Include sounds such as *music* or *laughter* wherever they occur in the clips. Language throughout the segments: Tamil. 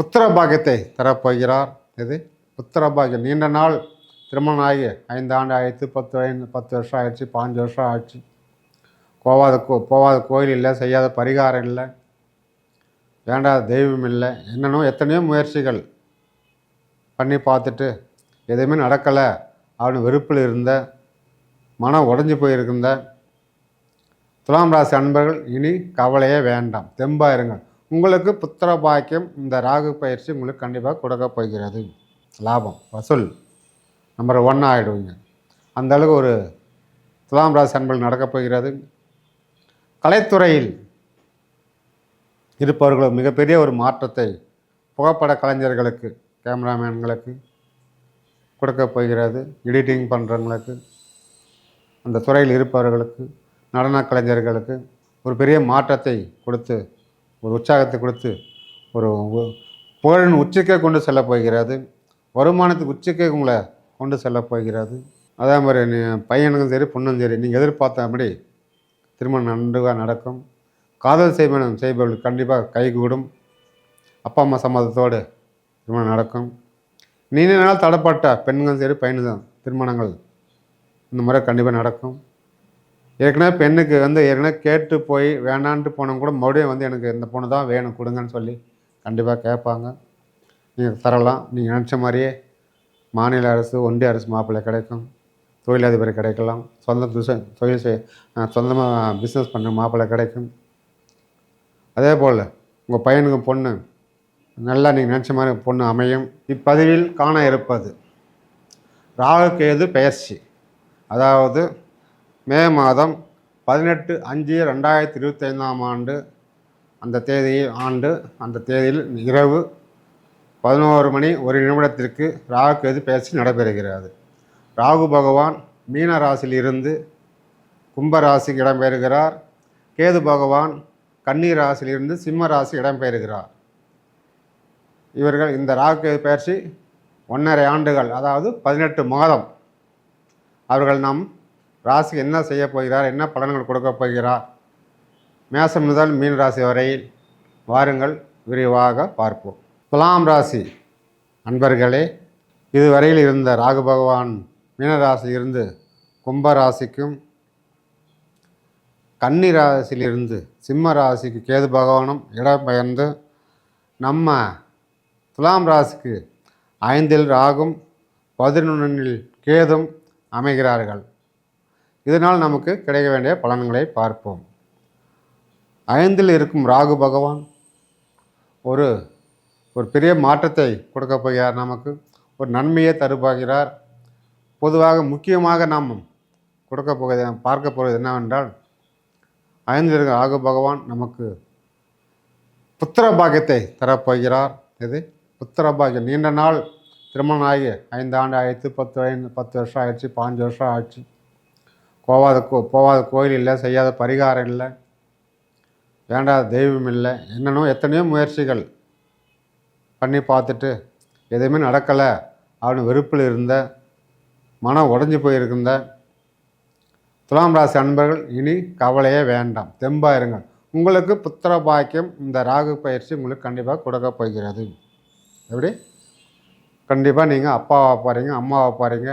புத்திர பாக்கியத்தை தரப்போகிறார். இது புத்திர பாக்கியம் நீண்ட நாள் திருமணம் ஆகி ஐந்து ஆண்டு ஆயிடுச்சு பத்து ஐந்து பத்து வருஷம் ஆயிடுச்சு பாஞ்சு வருஷம் ஆயிடுச்சு. போவாத கோ போவாத கோயில் இல்லை செய்யாத பரிகாரம் இல்லை வேண்டாத தெய்வம் இல்லை. என்னென்னோ எத்தனையோ முயற்சிகள் பண்ணி பார்த்துட்டு எதுவுமே நடக்கலை. அவனு வெறுப்பில் இருந்த மனம் உடஞ்சி போயிருந்த துலாம் ராசி அன்பர்கள் இனி கவலையே வேண்டாம். தெம்பாக இருங்கள் உங்களுக்கு புத்திர பாக்கியம் இந்த ராகு பயிற்சி உங்களுக்கு கண்டிப்பாக கொடுக்க போகிறது. லாபம் வசூல். நம்பர் ஒன் ஆகிடுவீங்க அந்த அளவுக்கு ஒரு துலாம் ராசி அன்பில் நடக்கப் போகிறது. கலைத்துறையில் இருப்பவர்களும் மிகப்பெரிய ஒரு மாற்றத்தை புகைப்பட கலைஞர்களுக்கு கேமராமேன்களுக்கு கொடுக்க போகிறது. எடிட்டிங் பண்ணுறவங்களுக்கு அந்த துறையில் இருப்பவர்களுக்கு நடன கலைஞர்களுக்கு ஒரு பெரிய மாற்றத்தை கொடுத்து ஒரு உற்சாகத்தை கொடுத்து ஒரு புகழின் உச்சிக்கே கொண்டு செல்ல போகிறது. வருமானத்துக்கு உச்சிக்கே உங்களை கொண்டு செல்ல போகிறது. அதே மாதிரி பையனுக்கும் சரி பொண்ணும் சரி நீங்கள் எதிர்பார்த்தபடி திருமணம் நன்றாக நடக்கும். காதல் செய்வனம் செய்பவர்களுக்கு கண்டிப்பாக கைகூடும் அப்பா அம்மா சம்மதத்தோடு திருமணம் நடக்கும். நீண்ட நாள் தடப்பட்ட பெண்களும் சரி பையனும் திருமணங்கள் இந்த முறை கண்டிப்பாக நடக்கும். ஏற்கனவே பெண்ணுக்கு வந்து ஏற்கனவே கேட்டு போய் வேணான்ட்டு போனவங்க கூட மறுபடியும் வந்து எனக்கு இந்த பொண்ணு தான் வேணும் கொடுங்கன்னு சொல்லி கண்டிப்பாக கேட்பாங்க. நீங்கள் தரலாம். நீங்கள் நினச்ச மாதிரியே மாநில அரசு ஒன்றிய அரசு மாப்பிள்ளை கிடைக்கும். தொழிலதிபர் கிடைக்கலாம். சொந்த தொழில் செய் சொந்தமாக பிஸ்னஸ் பண்ண மாப்பிள்ளை கிடைக்கும். அதே போல் உங்கள் பையனுக்கு பொண்ணு நல்லா நீங்கள் நினச்ச மாதிரி பொண்ணு அமையும். இப்பதிவில் காண இருப்பது ராகு எது பயிற்சி அதாவது மே மாதம் பதினெட்டு அஞ்சு ரெண்டாயிரத்தி இருபத்தைந்தாம் ஆண்டு அந்த தேதியில் ஆண்டு அந்த தேதியில் இரவு பதினோரு மணி ஒரு நிமிடத்திற்கு ராகு கேது பெயர்ச்சி நடைபெறுகிறது. ராகு பகவான் மீன ராசியிலிருந்து கும்ப ராசிக்கு இடம்பெறுகிறார் கேது பகவான் கன்னி ராசியிலிருந்து சிம்ம ராசி இடம்பெறுகிறார் இவர்கள் இந்த ராகு கேது பயிற்சி ஒன்றரை ஆண்டுகள் அதாவது பதினெட்டு மாதம். அவர்கள் நம் ராசிக்கு என்ன செய்ய போகிறார்? என்ன பலன்கள் கொடுக்க போகிறார்? மேசம் முதல் மீன் ராசி வரையில் வாருங்கள். விரிவாக பார்ப்போம். துலாம் ராசி அன்பர்களே இதுவரையில் இருந்த ராகு பகவான் மீனராசி இருந்து கும்பராசிக்கும் கன்னி ராசியிலிருந்து சிம்ம ராசிக்கு கேது பகவானும் இடம்பெயர்ந்து நம்ம துலாம் ராசிக்கு ஐந்தில் ராகும் பதினொன்றில் கேதும் அமைகிறார்கள். இதனால் நமக்கு கிடைக்க வேண்டிய பலன்களை பார்ப்போம். ஐந்தில் இருக்கும் ராகு பகவான் ஒரு ஒரு பெரிய மாற்றத்தை கொடுக்க போகிறார் நமக்கு. ஒரு நன்மையை தருபாகிறார். பொதுவாக முக்கியமாக நாம் கொடுக்க போகிறது பார்க்க போகிறது என்னவென்றால் ஐந்து இருக்கிற ராகு பகவான் நமக்கு புத்திர பாக்கியத்தை தரப்போகிறார் இது புத்திர பாக்கியம். நீண்ட நாள் திருமணம் ஆகி ஐந்து ஆண்டு ஆயிடுச்சு பத்து ஐந்து பத்து வருஷம் ஆயிடுச்சு பாஞ்சு வருஷம் ஆயிடுச்சு போவாத கோ போவாத கோயில் இல்லை செய்யாத பரிகாரம் இல்லை வேண்டாத தெய்வம் இல்லை என்னென்னோ எத்தனையோ முயற்சிகள் பண்ணி பார்த்துட்டு எதுவுமே நடக்கலை அவனு வெறுப்பில் இருந்த மனம் உடஞ்சி போயிருந்த துலாம் ராசி அன்பர்கள் இனி கவலையே வேண்டாம். தெம்பாக இருங்கள் உங்களுக்கு புத்திர பாக்கியம் இந்த ராகு பயிற்சி உங்களுக்கு கண்டிப்பாக கொடுக்க போகிறது. எப்படி? கண்டிப்பாக நீங்கள் அப்பாவை போகிறீங்க அம்மாவை போகிறீங்க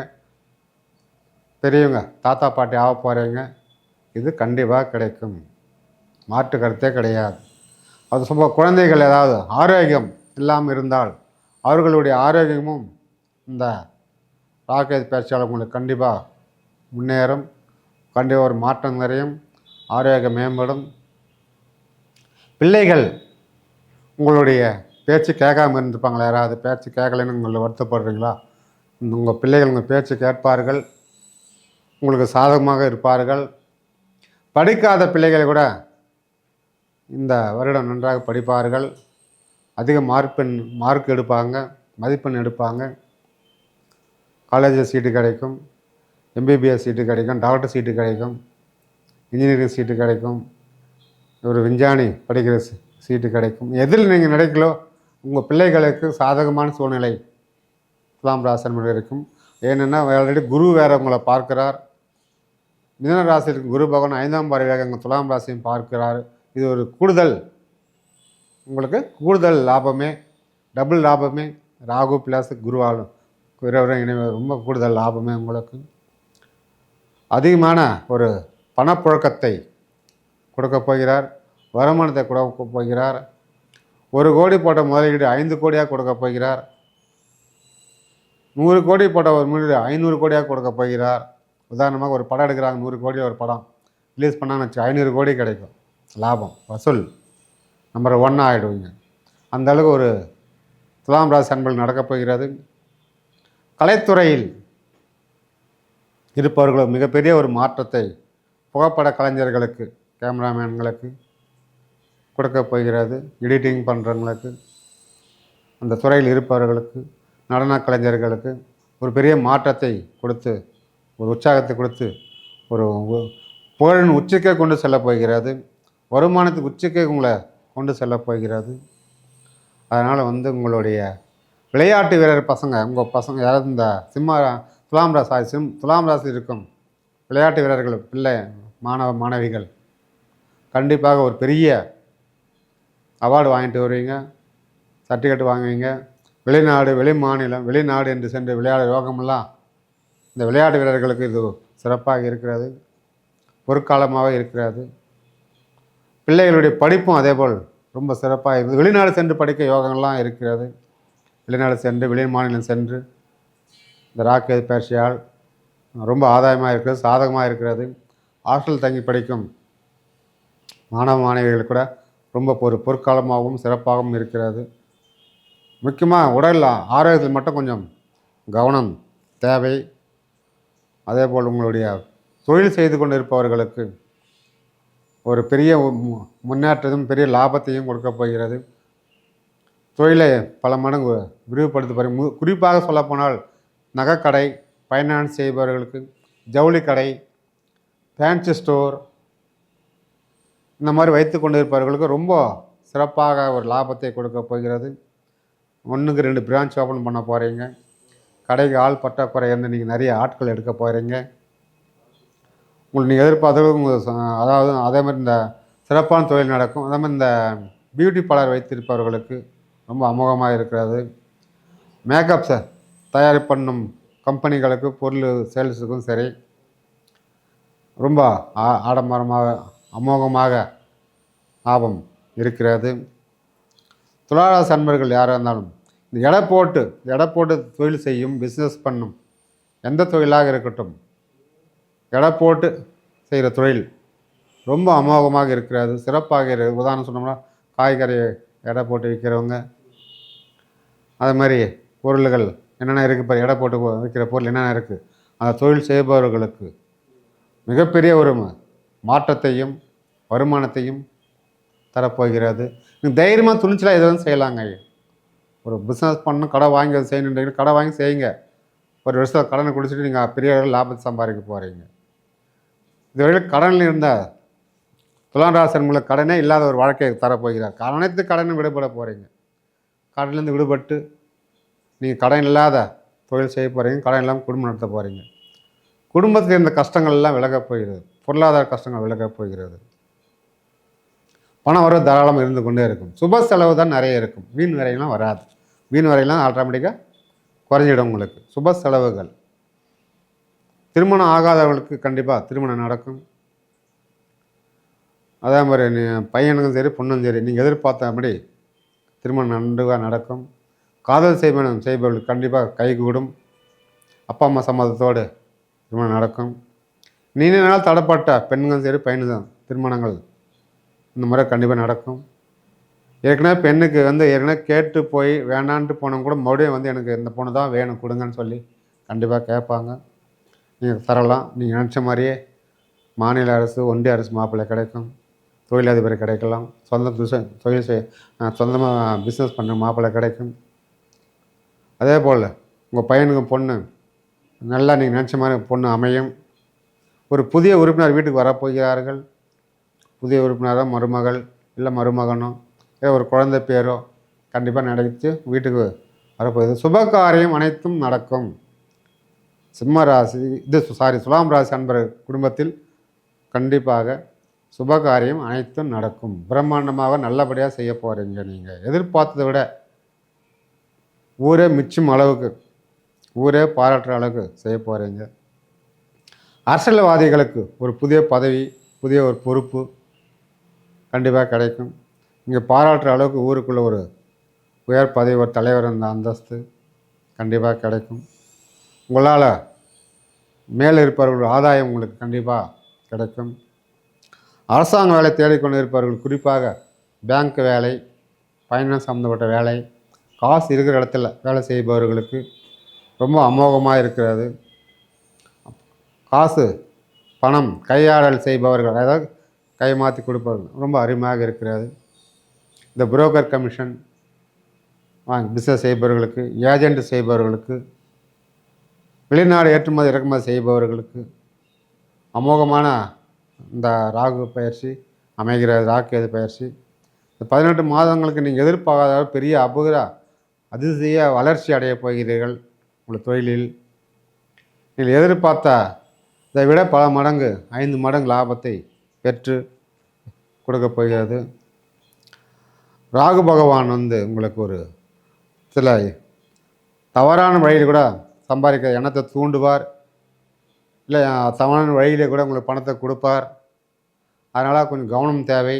பெரியவங்க தாத்தா பாட்டி ஆக போகிறீங்க இது கண்டிப்பாக கிடைக்கும். மாற்று கருத்தே கிடையாது. அது சும்மா குழந்தைகள் ஏதாவது ஆரோக்கியம் இல்லாமல் இருந்தால் அவர்களுடைய ஆரோக்கியமும் இந்த ராக்கெட் பயிற்சியாளர் உங்களுக்கு கண்டிப்பாக முன்னேறும். கண்டிப்பாக ஒரு மாற்றம் நிறையும். ஆரோக்கியம் மேம்படும். பிள்ளைகள் உங்களுடைய பேச்சு கேட்காம இருந்துப்பாங்களா யாராவது பேச்சு கேட்கலன்னு உங்களை வருத்தப்படுறீங்களா? உங்கள் பிள்ளைகள் உங்கள் பேச்சு கேட்பார்கள். உங்களுக்கு சாதகமாக இருப்பார்கள். படிக்காத பிள்ளைகள் கூட இந்த வருடம் நன்றாக படிப்பார்கள். அதிக மார்க்பெண் மார்க் எடுப்பாங்க மதிப்பெண் எடுப்பாங்க. காலேஜில் சீட்டு கிடைக்கும். எம்பிபிஎஸ் சீட்டு கிடைக்கும். டாக்டர் சீட்டு கிடைக்கும். இன்ஜினியரிங் சீட்டு கிடைக்கும். ஒரு விஞ்ஞானி படிக்கிற சீட்டு கிடைக்கும். எதில் நீங்கள் நினைக்கலோ உங்கள் பிள்ளைகளுக்கு சாதகமான சூழ்நிலை. துலாம் ராசன் இருக்கும். ஏனென்னா ஆல்ரெடி குரு வேறு உங்களை பார்க்கிறார். மிதன ராசிக்கு குரு பகவான் ஐந்தாம் பார்வையாக எங்கள் துலாம் ராசியும் பார்க்கிறார். இது ஒரு கூடுதல். உங்களுக்கு கூடுதல் லாபமே டபுள் லாபமே. ராகு பிளஸ் குருவாலும் குருவரும் இணைவு ரொம்ப கூடுதல் லாபமே உங்களுக்கு. அதிகமான ஒரு பணப்புழக்கத்தை கொடுக்க போகிறார். வருமானத்தை கொடுக்க போகிறார். ஒரு கோடி போட்ட முதலீடு ஐந்து கோடியாக கொடுக்க போகிறார். நூறு கோடி போட்ட ஒரு முதலீடு ஐநூறு கோடியாக கொடுக்க போகிறார். உதாரணமாக ஒரு படம் எடுக்கிறாங்க நூறு கோடி ஒரு படம். ரிலீஸ் பண்ணான்னு வச்சு ஐநூறு கோடி கிடைக்கும். லாபம் வசூல். நம்பர் ஒன் ஆகிடுவீங்க அந்த அளவுக்கு ஒரு துலாம் ராசி அன்பல் நடக்கப் போகிறது. கலைத்துறையில் இருப்பவர்கள் மிகப்பெரிய ஒரு மாற்றத்தை புகைப்பட கலைஞர்களுக்கு கேமராமேன்களுக்கு கொடுக்க போகிறது எடிட்டிங் பண்ணுறவங்களுக்கு அந்த துறையில் இருப்பவர்களுக்கு நடன கலைஞர்களுக்கு ஒரு பெரிய மாற்றத்தை கொடுத்து ஒரு உற்சாகத்தை கொடுத்து ஒரு புகழின் உச்சிக்கே கொண்டு செல்ல போகிறது. வருமானத்துக்கு உச்சிக்கே உங்களை கொண்டு செல்ல போகிறது. அதனால் வந்து உங்களுடைய விளையாட்டு வீரர் பசங்க உங்கள் பசங்க யாராவது இந்த சிம்ம துலாம் ராசி சிம் துலாம் ராசி இருக்கும் விளையாட்டு வீரர்கள் பிள்ளை மாணவ மாணவிகள் கண்டிப்பாக ஒரு பெரிய அவார்டு வாங்கிட்டு வருவீங்க. சர்டிஃபிகேட் வாங்குவீங்க. வெளிநாடு வெளி மாநிலம் வெளிநாடு என்று சென்று விளையாட யோகமெல்லாம் இந்த விளையாட்டு வீரர்களுக்கு இது சிறப்பாக இருக்கிறது பொற்காலமாக இருக்கிறது. பிள்ளைகளுடைய படிப்பும் அதேபோல் ரொம்ப சிறப்பாக இருக்குது வெளிநாடு சென்று படிக்க யோகங்கள்லாம் இருக்கிறது. வெளிநாடு சென்று வெளி மாநிலம் சென்று இந்த ராக்கெட் பயிற்சியால் ரொம்ப ஆதாயமாக இருக்கிறது சாதகமாக இருக்கிறது. ஹாஸ்டல் தங்கி படிக்கும் மாணவ மாணவிகள் கூட ரொம்ப ஒரு பொற்காலமாகவும் சிறப்பாகவும் இருக்கிறது. முக்கியமாக உடல் ஆரோக்கியத்தில் மட்டும் கொஞ்சம் கவனம் தேவை. அதேபோல் உங்களுடைய தொழில் செய்து கொண்டு இருப்பவர்களுக்கு ஒரு பெரிய முன்னேற்றத்தையும் பெரிய லாபத்தையும் கொடுக்க போகிறது. தொழிலை பல மடங்கு விரிவுபடுத்த மு குறிப்பாக சொல்லப்போனால் நகைக்கடை ஃபைனான்ஸ் செய்பவர்களுக்கு ஜவுளி கடை ஃபேன்சி ஸ்டோர் இந்த மாதிரி வைத்து கொண்டு இருப்பவர்களுக்கு ரொம்ப சிறப்பாக ஒரு லாபத்தை கொடுக்க போகிறது. ஒன்றுக்கு ரெண்டு பிரான்ச் ஓப்பன் பண்ண போகிறீங்க கடைக்கு ஆள் பற்றாக்குறை இருந்து நீங்கள் நிறைய ஆட்கள் எடுக்க போகிறீங்க உங்களுக்கு நீங்கள் எதிர்பார்த்தது உங்களுக்கு அதாவது அதே மாதிரி இந்த சிறப்பான தொழில் நடக்கும். அதே மாதிரி இந்த பியூட்டி பார்லர் வைத்திருப்பவர்களுக்கு ரொம்ப அமோகமாக இருக்கிறது. மேக்கப் சார் தயார் பண்ணும் கம்பெனிகளுக்கு பொருள் சேல்ஸுக்கும் சரி ரொம்ப ஆ- ஆடம்பரமாக அமோகமாக லாபம் இருக்கிறது. துளாராசி அன்பர்கள் யாராக இருந்தாலும் எடை போட்டு எடை போட்டு தொழில் செய்யும் பிஸ்னஸ் பண்ணும். எந்த தொழிலாக இருக்கட்டும். எடை போட்டு செய்கிற தொழில் ரொம்ப அமோகமாக இருக்கிறது சிறப்பாக இரு உதாரணம் சொன்னோம்னா காய்கறி எடை போட்டு விற்கிறவங்க அது மாதிரி பொருள்கள் என்னென்ன இருக்குது இப்போ எடை போட்டு விற்கிற பொருள் என்னென்ன இருக்குது அந்த தொழில் செய்பவர்களுக்கு மிகப்பெரிய ஒரு மாற்றத்தையும் வருமானத்தையும் தரப்போகிறது. தைரியமாக துணிச்சலாக எதுவும் செய்யலாங்க ஒரு பிஸ்னஸ் பண்ணணும் கடை வாங்கி அதை செய்யணுன்றீங்க கடை வாங்கி செய்யுங்க. ஒரு வருஷம் கடனை குடிச்சிட்டு நீங்கள் பெரிய அளவில் லாபத்தை சம்பாதிக்க போகிறீங்க இதுவரையில் கடனில் இருந்த துலாராசன்களுக்கு கடனே இல்லாத ஒரு வாழ்க்கையை தரப்போகிறார். அனைத்து கடனும் விடுபட போகிறீங்க கடன்லேருந்து விடுபட்டு நீங்கள் கடன் இல்லாத தொழில் செய்ய போகிறீங்க கடன் இல்லாமல் குடும்பம் நடத்த போகிறீங்க குடும்பத்தில் இருந்த கஷ்டங்கள் எல்லாம் விலகப் போகிறது. பொருளாதார கஷ்டங்கள் விலகப் போகிறது. பணம் வர தாராளமாக இருந்து கொண்டே இருக்கும். சுப செலவு தான் நிறைய இருக்கும். வீண் வரையெல்லாம் வராது. மீன் வரையெல்லாம் ஆட்டோமேட்டிக்காக குறைஞ்சிடும் உங்களுக்கு. சுப செலவுகள். திருமணம் ஆகாதவர்களுக்கு கண்டிப்பாக திருமணம் நடக்கும். அதே மாதிரி பையனுக்கும் சரி பொண்ணும் சரி நீங்கள் எதிர்பார்த்தபடி திருமணம் நன்றாக நடக்கும். காதல் செய்மணம் செய்பவர்களுக்கு கண்டிப்பாக கைகூடும் அப்பா அம்மா சம்மதத்தோடு திருமணம் நடக்கும். நீண்ட நாள் தடப்பட்ட பெண்களும் சரி பையனும் திருமணங்கள் இந்த முறை கண்டிப்பாக நடக்கும். ஏற்கனவே பெண்ணுக்கு வந்து ஏற்கனவே கேட்டு போய் வேணான்ட்டு போனவங்க கூட மறுபடியும் வந்து எனக்கு இந்த பொண்ணு தான் வேணும் கொடுங்கன்னு சொல்லி கண்டிப்பாக கேட்பாங்க. நீங்கள் தரலாம். நீங்கள் நினச்ச மாதிரியே மாநில அரசு ஒன்றிய அரசு மாப்பிள்ளை கிடைக்கும். தொழிலதிபர் கிடைக்கலாம். சொந்த தொழில் செய் சொந்தமாக பிஸ்னஸ் பண்ண மாப்பிள்ளை கிடைக்கும். அதே போல் உங்கள் பையனுக்கு பொண்ணு நல்லா நீங்கள் நினச்ச மாதிரி பொண்ணு அமையும். ஒரு புதிய உறுப்பினர் வீட்டுக்கு வரப்போகிறார்கள். புதிய உறுப்பினராக மருமகள் இல்லை மருமகனோ ஏதோ ஒரு குழந்தை பேரோ கண்டிப்பாக நினைத்து வீட்டுக்கு வரப்போகுது. சுப காரியம் அனைத்தும் நடக்கும். சிம்ம ராசி இது சாரி சுலாம் ராசி அன்பர் குடும்பத்தில் கண்டிப்பாக சுப காரியம் அனைத்தும் நடக்கும். பிரம்மாண்டமாக நல்லபடியாக செய்ய போகிறீங்க நீங்கள் எதிர்பார்த்ததை விட ஊரே மிச்சும் அளவுக்கு ஊரே பாராட்டுற அளவுக்கு செய்ய போகிறீங்க அரசியல்வாதிகளுக்கு ஒரு புதிய பதவி புதிய ஒரு பொறுப்பு கண்டிப்பாக கிடைக்கும். இங்கே பாராட்டுற அளவுக்கு ஊருக்குள்ளே ஒரு உயர் பதவி ஒரு தலைவர் இந்த அந்தஸ்து கண்டிப்பாக கிடைக்கும். உங்களால் மேலே இருப்பவர்கள் ஆதாயம் உங்களுக்கு கண்டிப்பாக கிடைக்கும். அரசாங்க வேலை தேடிக்கொண்டு இருப்பவர்கள் குறிப்பாக பேங்க் வேலை ஃபைனான்ஸ் சம்மந்தப்பட்ட வேலை காசு இருக்கிற இடத்துல வேலை செய்பவர்களுக்கு ரொம்ப அமோகமாக இருக்கிறது. காசு பணம் கையாடல் செய்பவர்கள் அதாவது கை மாற்றி கொடுப்பவர்கள் ரொம்ப அருமையாக இருக்கிறது. இந்த புரோக்கர் கமிஷன் வாங்க பிஸ்னஸ் செய்பவர்களுக்கு ஏஜெண்ட் செய்பவர்களுக்கு வெளிநாடு ஏற்றுமதி இறக்குமதி செய்பவர்களுக்கு அமோகமான இந்த ராகு பயிற்சி அமைகிறது ராக்கேது பயிற்சி. இந்த பதினெட்டு மாதங்களுக்கு நீங்கள் எதிர்பார்க்காத பெரிய அபுகிற அதிசய வளர்ச்சி அடைய போகிறீர்கள் உங்கள் தொழிலில். நீங்கள் எதிர்பார்த்த இதை விட பல மடங்கு ஐந்து மடங்கு லாபத்தை பெற்று கொடுக்க போகிறது. ராகு பகவான் வந்து உங்களுக்கு ஒரு சில தவறான வழியில் கூட சம்பாதிக்க எண்ணத்தை தூண்டுவார். இல்லை தவறான வழியிலே கூட உங்களுக்கு பணத்தை கொடுப்பார். அதனால் கொஞ்சம் கவனம் தேவை.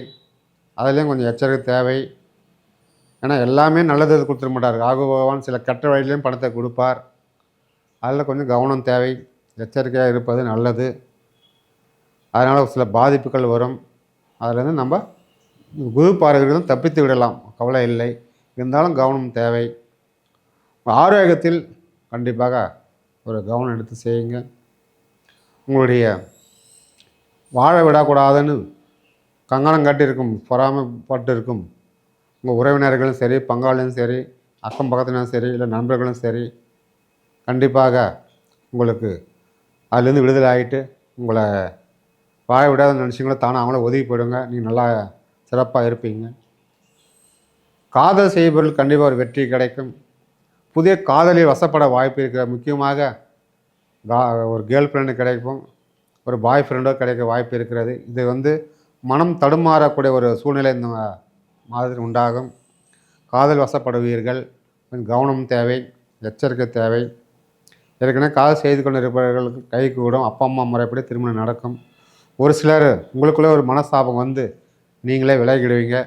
அதுலேயும் கொஞ்சம் எச்சரிக்கை தேவை. ஏன்னா எல்லாமே நல்லது கொடுத்துட மாட்டார். ராகு பகவான் சில கெட்ட வழியிலையும் பணத்தை கொடுப்பார். அதில் கொஞ்சம் கவனம் தேவை. எச்சரிக்கையாக இருப்பது நல்லது. அதனால் சில பாதிப்புகள் வரும். அதுலேருந்து நம்ம குரு பார்வைகளும் தப்பித்து விடலாம். கவலை இல்லை. இருந்தாலும் கவனம் தேவை. ஆரோக்கியத்தில் கண்டிப்பாக ஒரு கவனம் எடுத்து செய்யுங்க உங்களுடைய வாழ விடக்கூடாதுன்னு கங்கணம் கட்டியிருக்கும் பொறாமைப்பட்டு இருக்கும் உங்கள் உறவினர்களும் சரி பங்காளியும் சரி அக்கம் பக்கத்திலும் சரி இல்லை நண்பர்களும் சரி கண்டிப்பாக உங்களுக்கு அதுலேருந்து விடுதலை ஆகிட்டு உங்களை வாழ விடாத நினச்சிங்களோ தானே அவங்கள ஒதுக்கி போயிடுங்க. நீங்கள் நல்லா சிறப்பாக இருப்பீங்க. காதல் செய்பவர்கள் கண்டிப்பாக ஒரு வெற்றி கிடைக்கும். புதிய காதலில் வசப்பட வாய்ப்பு இருக்கிற முக்கியமாக கா- ஒரு கேர்ள் ஃப்ரெண்டு கிடைக்கும். ஒரு பாய் ஃப்ரெண்டோ கிடைக்க வாய்ப்பு இருக்கிறது. இது வந்து மனம் தடுமாறக்கூடிய ஒரு சூழ்நிலை இந்த மாதிரி உண்டாகும். காதல் வசப்படுவீர்கள். கவனம் தேவை எச்சரிக்கை தேவை. ஏற்கனவே காதல் செய்து கொண்டு இருப்பவர்களுக்கு கை கூடும். அப்பா அம்மா முறைப்படி திருமணம் நடக்கும். ஒரு சிலர் உங்களுக்குள்ளே ஒரு மனஸ்தாபம் வந்து நீங்களே விலகிடுவீங்க.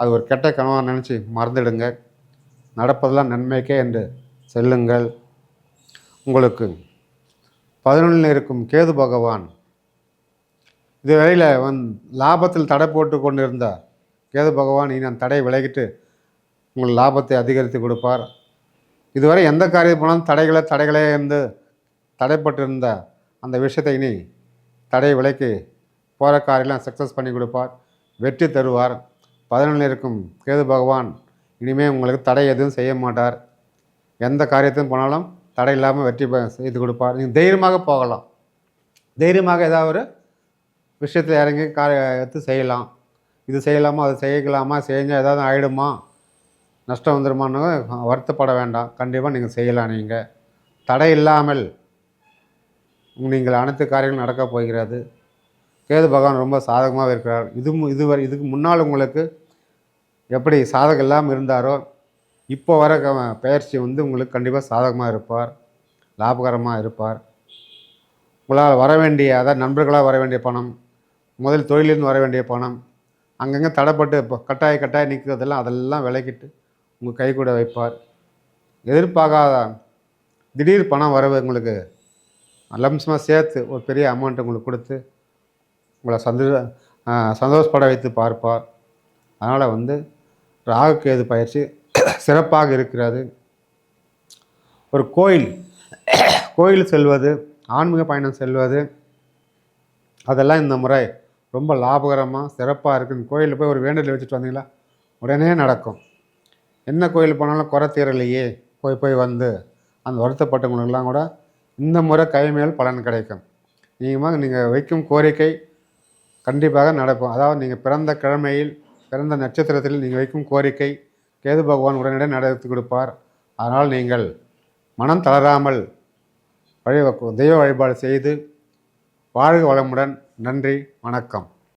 அது ஒரு கெட்ட கனவாக நினச்சி மறந்துடுங்க. நடப்பதெல்லாம் நன்மைக்கே என்று செல்லுங்கள். உங்களுக்கு பதினொன்றில் இருக்கும் கேது பகவான் இதுவரையில் வந் லாபத்தில் தடை போட்டு கொண்டிருந்த கேது பகவான் இனி அந்த தடை விலகிட்டு உங்கள் லாபத்தை அதிகரித்து கொடுப்பார். இதுவரை எந்த காரியம் போனாலும் தடைகளை தடைகளே இருந்து தடைப்பட்டிருந்த அந்த விஷயத்தை இனி தடை விலைக்கு போகிற காரியெல்லாம் சக்ஸஸ் பண்ணி கொடுப்பார். வெற்றி தருவார். பதினொன்றில் இருக்கும் கேது பகவான் இனிமேல் உங்களுக்கு தடை எதுவும் செய்ய மாட்டார். எந்த காரியத்தையும் போனாலும் தடை இல்லாமல் வெற்றி பெ- செய்து கொடுப்பார். நீங்கள் தைரியமாக போகலாம். தைரியமாக ஏதாவது ஒரு விஷயத்தில் இறங்கி காரிய எடுத்து செய்யலாம். இது செய்யலாமா அது செய்யலாமா செஞ்சால் ஏதாவது ஆகிடுமா நஷ்டம் வந்துடுமான்னு வருத்தப்பட வேண்டாம். கண்டிப்பாக நீங்கள் செய்யலாம் நீங்கள் தடை இல்லாமல் நீங்கள் அனைத்து காரியங்களும் நடக்கப் போகிறது. கேது பகவான் ரொம்ப சாதகமாக இருக்கிறார். இது இதுவரை இதுக்கு முன்னால் உங்களுக்கு எப்படி சாதகம் இல்லாமல் இருந்தாரோ இப்போ வர பயிற்சி வந்து உங்களுக்கு கண்டிப்பாக சாதகமாக இருப்பார் லாபகரமாக இருப்பார். உங்களால் வர வேண்டிய அதாவது நண்பர்களாக வர வேண்டிய பணம் முதல் தொழிலிருந்து வர வேண்டிய பணம் அங்கங்கே தடைப்பட்டு இப்போ கட்டாய கட்டாய நிற்கிறதெல்லாம் அதெல்லாம் விலக்கிட்டு உங்கள் கை கூட வைப்பார். எதிர்பார்க்காத திடீர் பணம் வரவு உங்களுக்கு லம்சமாக சேர்த்து ஒரு பெரிய அமௌண்ட் உங்களுக்கு கொடுத்து உங்களை சந்தோ சந்தோஷப்பட வைத்து பார்ப்பார். அதனால் வந்து ராகுக்கேது பயிற்சி *coughs* சிறப்பாக இருக்கிறது. ஒரு கோயில் *coughs* கோயில் செல்வது ஆன்மீக பயணம் செல்வது அதெல்லாம் இந்த முறை ரொம்ப லாபகரமாக சிறப்பாக இருக்குன்னு கோயிலில் போய் ஒரு வேண்டுதல் வச்சுட்டு வந்தீங்களா? உடனே நடக்கும். என்ன கோயில் போனாலும் குறை தீரலையே போய் போய் வந்து. அந்த வருத்தப்பட்டவங்களுக்கெல்லாம் கூட இந்த முறை கைமேல் பலன் கிடைக்கும். நீங்கள் நீங்கள் வைக்கும் கோரிக்கை கண்டிப்பாக நடக்கும். அதாவது நீங்கள் பிறந்த கிழமையில் பிறந்த நட்சத்திரத்தில் நீங்கள் வைக்கும் கோரிக்கை கேது பகவான் உடனடியாக நடத்தி கொடுப்பார். அதனால் நீங்கள் மனம் தளராமல் வழி தெய்வ வழிபாடு செய்து வாழ்க வளமுடன். நன்றி வணக்கம்.